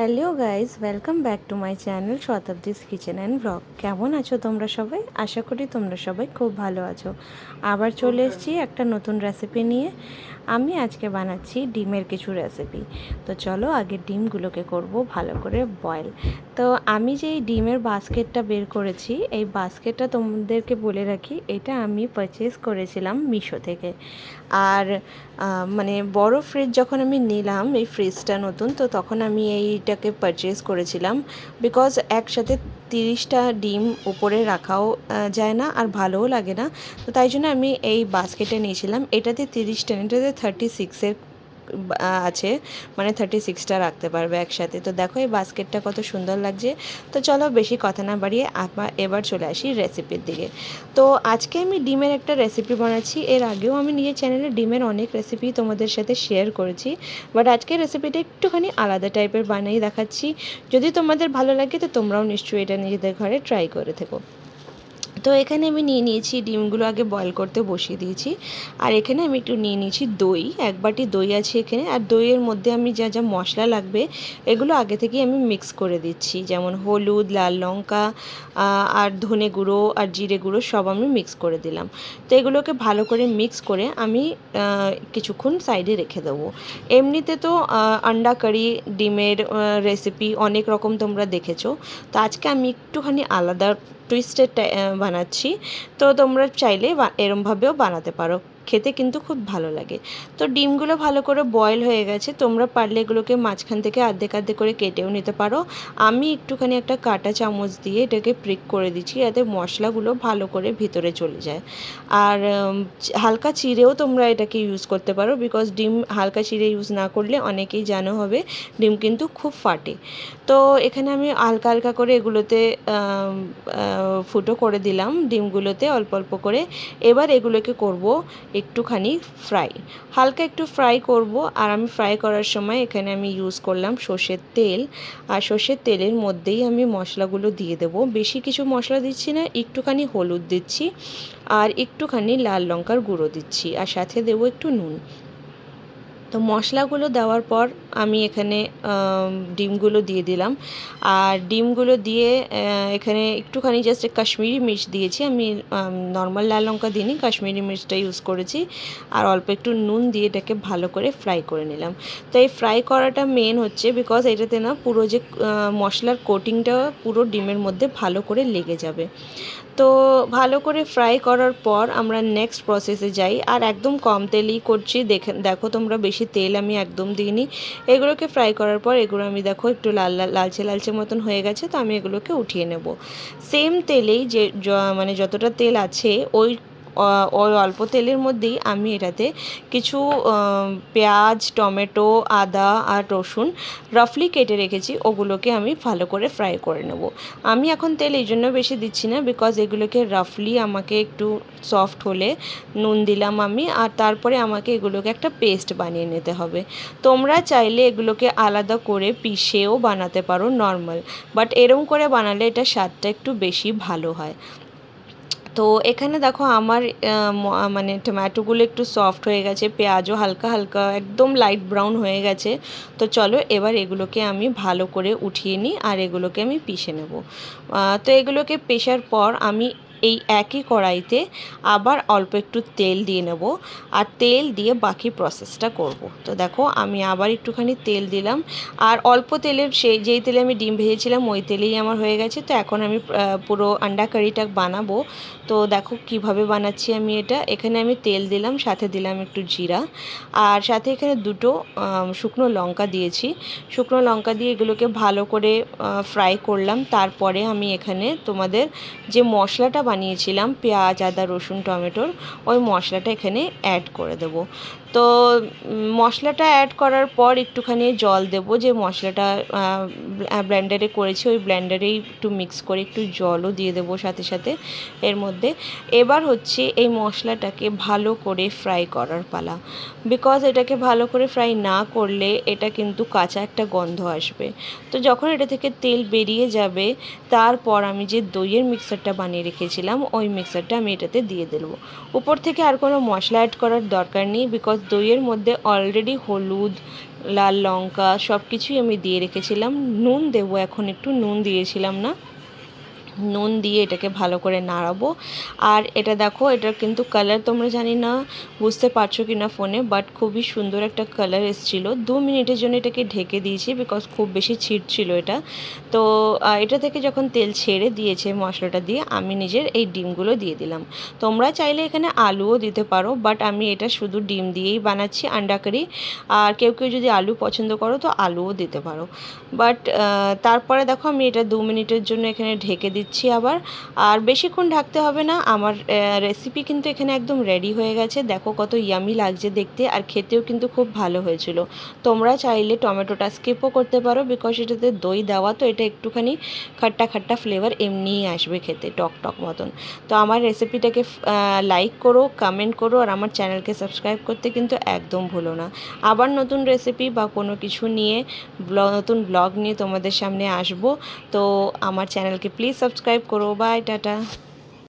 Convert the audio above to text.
Hello guys welcome back to my channel Shatabdi's kitchen and blog কেমন আছো তোমরা সবাই? আশা করি তোমরা সবাই খুব ভালো আছো। আবার চলে এসেছি একটা নতুন রেসিপি নিয়ে। আমি আজকে বানাচ্ছি ডিমের কিছু রেসিপি তো চলো আগে ডিমগুলোকে করব ভালো করে বয়েল তো আমি যে ডিমের বাস্কেটটা বের করেছি, এই বাস্কেটটা তোমাদেরকে বলে রাখি, এটা আমি পারচেস করেছিলাম মিশো থেকে। আর মানে বড় ফ্রিজ যখন আমি নিলাম, এই ফ্রিজটা নতুন, তো তখন আমি এইটাকে পারচেস করেছিলাম। বিকজ একসাথে তিরিশটা ডিম উপরে রাখাও যায় না আর ভালোও লাগে না। তো তাই জন্য আমি এই বাস্কেটে নিয়েছিলাম। এটাতে তিরিশটা, এটাতে থার্টি সিক্সের আছে মানে থার্টি সিক্সটা রাখতে পারবে একসাথে। তো দেখো এই বাস্কেটটা কত সুন্দর লাগছে। তো চলো বেশি কথা না বাড়িয়ে আবার এবার চলে আসি রেসিপির দিকে। তো আজকে আমি ডিমের একটা রেসিপি বানাচ্ছি। এর আগেও আমি নিজের চ্যানেলে ডিমের অনেক রেসিপি তোমাদের সাথে শেয়ার করেছি। বাট আজকের রেসিপিটা একটুখানি আলাদা টাইপের বানিয়ে দেখাচ্ছি। যদি তোমাদের ভালো লাগে তো তোমরাও নিশ্চয়ই এটা নিজেদের ঘরে ট্রাই করে থেকো। তো এখানে আমি নিয়ে নিয়েছি ডিমগুলো আগে বয়েল করতে বসিয়ে দিয়েছি। আর এখানে আমি একটু নিয়ে নিয়েছি দই, এক বাটি দই আছে এখানে। আর দইয়ের মধ্যে আমি যা যা মশলা লাগবে, এগুলো আগে থেকেই আমি মিক্স করে দিচ্ছি। যেমন হলুদ, লাল লঙ্কা আর ধনে গুঁড়ো, আর জিরে গুঁড়ো সব আমি মিক্স করে দিলাম। তো এগুলোকে ভালো করে মিক্স করে আমি কিছুক্ষণ সাইডে রেখে দেবো। এমনিতে তো আন্ডা কারি ডিমের রেসিপি অনেক রকম তোমরা দেখেছ। তো আজকে আমি একটুখানি আলাদা টুইস্টেড বানাচ্ছি। তো তোমরা চাইলে এরমভাবেও বানাতে পারো। খেতে কিন্তু খুব ভালো লাগে। তো ডিমগুলো ভালো করে বয়েল হয়ে গেছে, তোমরা পারলে এগুলোকে মাঝখান থেকে আর্ধেক আর্ধেক করে কেটেও নিতে পারো। আমি একটুখানি একটা কাঁটা চামচ দিয়ে এটাকে প্রিক করে দিচ্ছি, যাতে মশলাগুলো ভালো করে ভিতরে চলে যায়। আর হালকা চিড়েও তোমরা এটাকে ইউজ করতে পারো বিকজ ডিম হালকা চিড়ে ইউজ না করলে অনেকেই জানো হবে, ডিম কিন্তু খুব ফাটে। তো এখানে আমি হালকা হালকা করে এগুলোতে ফুটো করে দিলাম ডিমগুলোতে অল্প অল্প করে। এবার এগুলোকে করব একটুখানি ফ্রাই হালকা একটু ফ্রাই করব, আর আমি ফ্রাই করার সময় এখানে আমি ইউজ করলাম সর্ষের তেল, আর সর্ষের তেলের মধ্যেই আমি মশলাগুলো দিয়ে দেব। বেশি কিছু মশলা দিচ্ছি না, একটুখানি হলুদ দিচ্ছি, আর একটুখানি লাল লঙ্কার গুঁড়ো দিচ্ছি, আর সাথে দেবো একটু নুন। তো মশলাগুলো দেওয়ার পর আমি এখানে ডিমগুলো দিয়ে দিলাম। আর ডিমগুলো দিয়ে এখানে একটুখানি জাস্ট কাশ্মীরি মির্চ দিয়েছি। আমি নর্মাল লাল লঙ্কা দিইনি, কাশ্মীরি মির্চটা ইউজ করেছি। আর অল্প একটু নুন দিয়ে এটাকে ভালো করে ফ্রাই করে নিলাম। তো এই ফ্রাই করাটা মেন হচ্ছে বিকজ এটাতে না পুরো যে মশলার কোটিংটা পুরো ডিমের মধ্যে ভালো করে লেগে যাবে। তো ভালো করে ফ্রাই করার পর আমরা নেক্সট প্রসেসে যাই। আর একদম কম তেলই করছি। দেখে, দেখো তোমরা বেশি তেল আমি একদম দিইনি। এগুলোকে ফ্রাই করার পর এগুলো আমি দেখো একটু লাল লাল, লালচে লালচে মতন হয়ে গেছে, তো আমি এগুলোকে উঠিয়ে নেব। সেম তেলেই যে মানে যতটা তেল আছে, ওই ওই অল্প তেলের মধ্যেই আমি এটাতে কিছু পেঁয়াজ, টমেটো, আদা আর রসুন রাফলি কেটে রেখেছি, ওগুলোকে আমি ভালো করে ফ্রাই করে নেব। আমি এখন তেল এই জন্য বেশি দিচ্ছি না বিকজ এগুলোকে রাফলি আমাকে একটু সফট হলে নুন দিলাম আমি আর তারপরে আমাকে এগুলোকে একটা পেস্ট বানিয়ে নিতে হবে। তোমরা চাইলে এগুলোকে আলাদা করে পিষেও বানাতে পারো নর্মাল বাট এরম করে বানালে এটা স্বাদটা একটু বেশি ভালো হয়। তো এখানে দেখো আমার মানে টম্যাটোগুলো একটু সফট হয়ে গেছে, পেঁয়াজও হালকা হালকা একদম লাইট ব্রাউন হয়ে গেছে। তো চলো এবার এগুলোকে আমি ভালো করে উঠিয়ে নিই আর এগুলোকে আমি পিষে নেব। তো এগুলোকে পেশার পর আমি এই একই কড়াইতে আবার অল্প একটু তেল দিয়ে নেব আর তেল দিয়ে বাকি প্রসেসটা করব। তো দেখো, আমি আবার একটুখানি তেল দিলাম। আর অল্প তেলের সেই যেই তেলে আমি ডিম ভেজেছিলাম, ওই তেলেই আমার হয়ে গেছে। তো এখন আমি পুরো আন্ডা কারিটা বানাবো। তো দেখো, কীভাবে বানাচ্ছি আমি এটা। এখানে আমি তেল দিলাম, সাথে দিলাম একটু জিরা। আর সাথে এখানে দুটো শুকনো লঙ্কা দিয়েছি। শুকনো লঙ্কা দিয়ে এগুলোকে ভালো করে ফ্রাই করলাম। তারপরে আমি এখানে তোমাদের যে মশলাটা বানিয়েছিলাম পেঁয়াজ আদা রসুন টমেটোর। ওই মশলাটা এখানে অ্যাড করে দেব। তো মশলাটা অ্যাড করার পর একটুখানি জল দেব, যে মশলাটা ব্লেন্ডারে করেছি, ওই ব্ল্যান্ডারেই একটু মিক্স করে একটু জলও দিয়ে দেবো সাথে সাথে এর মধ্যে। এবার হচ্ছে এই মশলাটাকে ভালো করে ফ্রাই করার পালা। বিকজ এটাকে ভালো করে ফ্রাই না করলে এটা কিন্তু কাঁচা একটা গন্ধ আসবে। তো যখন এটা থেকে তেল বেরিয়ে যাবে, তারপর আমি যে দইয়ের মিক্সারটা বানিয়ে রেখেছিলাম, ওই মিক্সারটা আমি এটাতে দিয়ে দেবো। উপর থেকে আর কোনো মশলা অ্যাড করার দরকার নেই বিকজ দইয়ের মধ্যে অলরেডি হলুদ, লাল লঙ্কা সব কিছুই আমি দিয়ে রেখেছিলাম। নুন দেবো, এখন একটু নুন দিয়েছিলাম না। নুন দিয়ে এটাকে ভালো করে নাড়াবো। আর এটা দেখো, এটার কিন্তু কালার তোমরা জানি না, বুঝতে পারছ কি না ফোনে বাট খুবই সুন্দর একটা কালার এসেছিল। দু মিনিটের জন্য এটাকে ঢেকে দিয়েছি বিকজ খুব বেশি ছিটছিল এটা। তো এটা থেকে যখন তেল ছেড়ে দিয়েছে মশলাটা দিয়ে, আমি নিজের এই ডিমগুলো দিয়ে দিলাম। তোমরা চাইলে এখানে আলুও দিতে পারো বাট আমি এটা শুধু ডিম দিয়েই বানাচ্ছি আন্ডা কারি আর কেউ কেউ যদি আলু পছন্দ করো, তো আলুও দিতে পারো। বাট তারপরে দেখো, আমি এটা দু মিনিটের জন্য এখানে ঢেকে দিচ্ছি। আবার। আর বেশিক্ষণ ঢাকতে হবে না। আমার রেসিপি কিন্তু এখানে একদম রেডি হয়ে গেছে। দেখো কত ইয়ামি লাগছে দেখতে আর খেতেও কিন্তু খুব ভালো হয়েছিল। তোমরা চাইলে টমেটোটা স্কিপও করতে পারো বিকজ এটাতে দই দেওয়া তো এটা একটুখানি খাট্টা খাট্টা ফ্লেভার এমনিই আসবে খেতে টক টক মতন। তো আমার রেসিপিটাকে লাইক করো কমেন্ট করো আর আমার চ্যানেলকে সাবস্ক্রাইব করতে কিন্তু একদম ভুলো না। আবার নতুন রেসিপি বা কোনো কিছু নিয়ে নতুন ব্লগ নিয়ে তোমাদের সামনে আসব। তো আমার চ্যানেলকে প্লিজ সাবস্ক্রাইব করো। Bye tata.